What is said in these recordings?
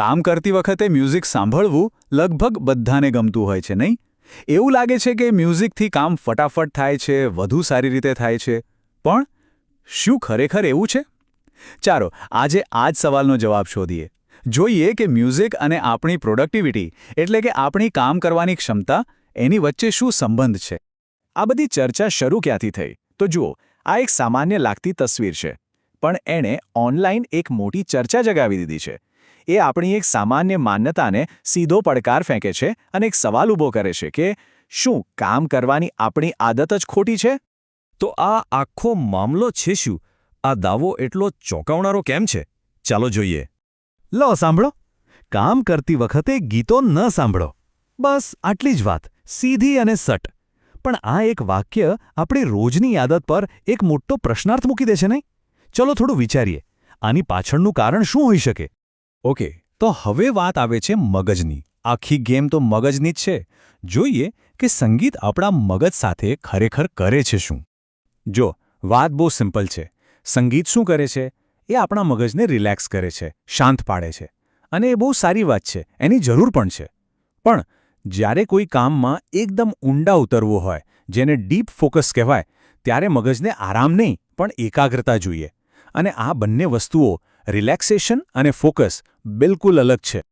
કામ કરતી વખતે મ્યુઝિક સાંભળવું લગભગ બધાને ગમતું હોય છે, નહીં? એવું લાગે છે કે મ્યુઝિકથી કામ ફટાફટ થાય છે, વધુ સારી રીતે થાય છે. પણ શું ખરેખર એવું છે? ચાલો, આજે આ જ સવાલનો જવાબ શોધીએ. જોઈએ કે મ્યુઝિક અને આપણી પ્રોડક્ટિવિટી એટલે કે આપણી કામ કરવાની ક્ષમતા એની વચ્ચે શું સંબંધ છે? આ બધી ચર્ચા શરૂ ક્યાંથી થઈ? તો જુઓ, આ એક સામાન્ય લાગતી તસવીર છે. પણ એણે ઓનલાઈન એક મોટી ચર્ચા જગાવી દીધી છે. એ આપણી એક સામાન્ય માન્યતાને સીધો પડકાર ફેંકે છે અને એક સવાલ ઊભો કરે છે કે શું કામ કરવાની આપણી આદત જ ખોટી છે? તો આ આખો મામલો છે શું? આ દાવો એટલો ચોંકાવનારો કેમ છે? ચાલો જોઈએ. લો સાંભળો. કામ કરતી વખતે ગીતો ન સાંભળો. બસ આટલી જ વાત સીધી અને સટ. પણ આ એક વાક્ય આપણી રોજની આદત પર એક મોટો પ્રશ્નાર્થ મૂકી દે છે નહીં? ચલો થોડું વિચારીએ. આની પાછળનું કારણ શું હોઈ શકે? ઓકે, તો હવે વાત આવે છે મગજની. આખી ગેમ તો મગજની જ છે. જોઈએ કે સંગીત આપણા મગજ સાથે ખરેખર કરે છે શું. જો, વાત બહુ સિમ્પલ છે. સંગીત શું કરે છે? એ આપણા મગજને રિલેક્સ કરે છે, શાંત પાડે છે. અને એ બહુ સારી વાત છે, એની જરૂર પણ છે. પણ, જ્યારે કોઈ કામમાં એકદમ ઊંડા ઉતરવું હોય, જેને ડીપ ફોકસ કહેવાય, ત્યારે મગજને આરામ નહીં, પણ એકાગ્રતા જોઈએ. અને આ બંને વસ્તુઓ રિલેક્સેશન અને ફોકસ બિલકુલ અલગ છે.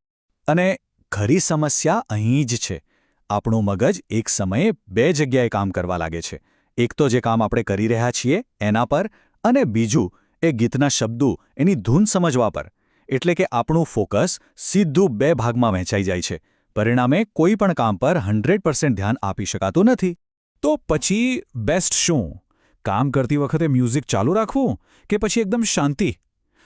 અને ખરી સમસ્યા અહીં જ છે. આપણું મગજ એક સમયે બે જગ્યાએ કામ કરવા લાગે છે. એક તો જે કામ આપણે કરી રહ્યા છીએ, એના પર, અને બીજું, એ ગીતના શબ્દો, એની ધૂન સમજવા પર. એટલે કે આપણું ફોકસ સીધું બે ભાગમાં વહેંચાઈ જાય છે. પરિણામે કોઈ પણ કામ પર હંડ્રેડ ધ્યાન આપી શકાતું નથી. તો પછી બેસ્ટ શું? કામ કરતી વખતે મ્યુઝિક ચાલુ રાખવું કે પછી એકદમ શાંતિ?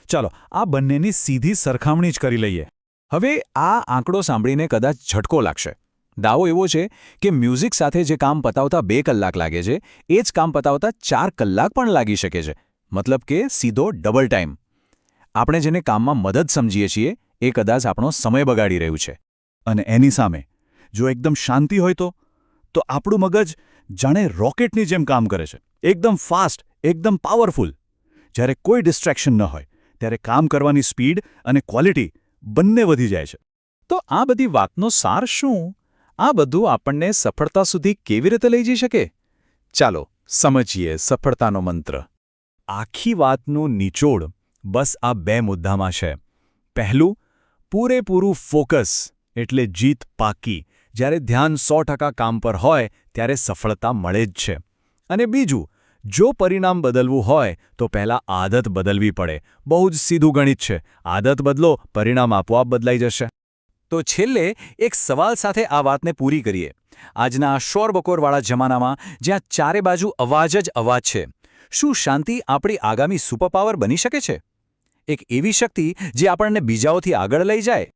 ચાલો, આ બંનેની સીધી સરખામણી જ કરી લઈએ. હવે આ આંકડો સાંભળીને કદાચ ઝટકો લાગશે. દાવો એવો છે કે મ્યુઝિક સાથે જે કામ પતાવતા બે કલાક લાગે છે, એ જ કામ પતાવતા ચાર કલાક પણ લાગી શકે છે. મતલબ કે સીધો ડબલ ટાઈમ આપણે જેને કામમાં મદદ સમજીએ છીએ, એ કદાચ આપણો સમય બગાડી રહ્યું છે. અને એની સામે, જો એકદમ શાંતિ હોય તો આપણું મગજ જાણે રોકેટની જેમ કામ કરે છે. એકદમ ફાસ્ટ, એકદમ પાવરફુલ. જ્યારે કોઈ ડિસ્ટ્રેક્શન ન હોય, ત્યારે કામ કરવાની સ્પીડ અને ક્વોલિટી બંને વધી જાય છે. તો આ બધી વાતનો સાર શું? આ બધું આપણને સફળતા સુધી કેવી રીતે લઈ જઈ શકે? ચાલો, સમજીએ સફળતાનો મંત્ર. આખી વાતનું નિચોડ બસ આ બે મુદ્દામાં છે. પહેલું, પૂરેપૂરું ફોકસ, એટલે જીત પાકી. જ્યારે ધ્યાન સો કામ પર હોય, ત્યારે સફળતા મળે જ છે. અને બીજું જો પરિણામ બદલવું હોય, તો પહેલાં આદત બદલવી પડે. બહુ જ સીધું ગણિત છે. આદત બદલો, પરિણામ આપોઆપ બદલાઈ જશે. તો છેલ્લે એક સવાલ સાથે આ વાતને પૂરી કરીએ. આજના શોરબકોરવાળા જમાનામાં જ્યાં ચારે બાજુ અવાજ જ અવાજ છે, શું શાંતિ આપણી આગામી સુપરપાવર બની શકે છે? એક એવી શક્તિ જે આપણને બીજાઓથી આગળ લઈ જાય?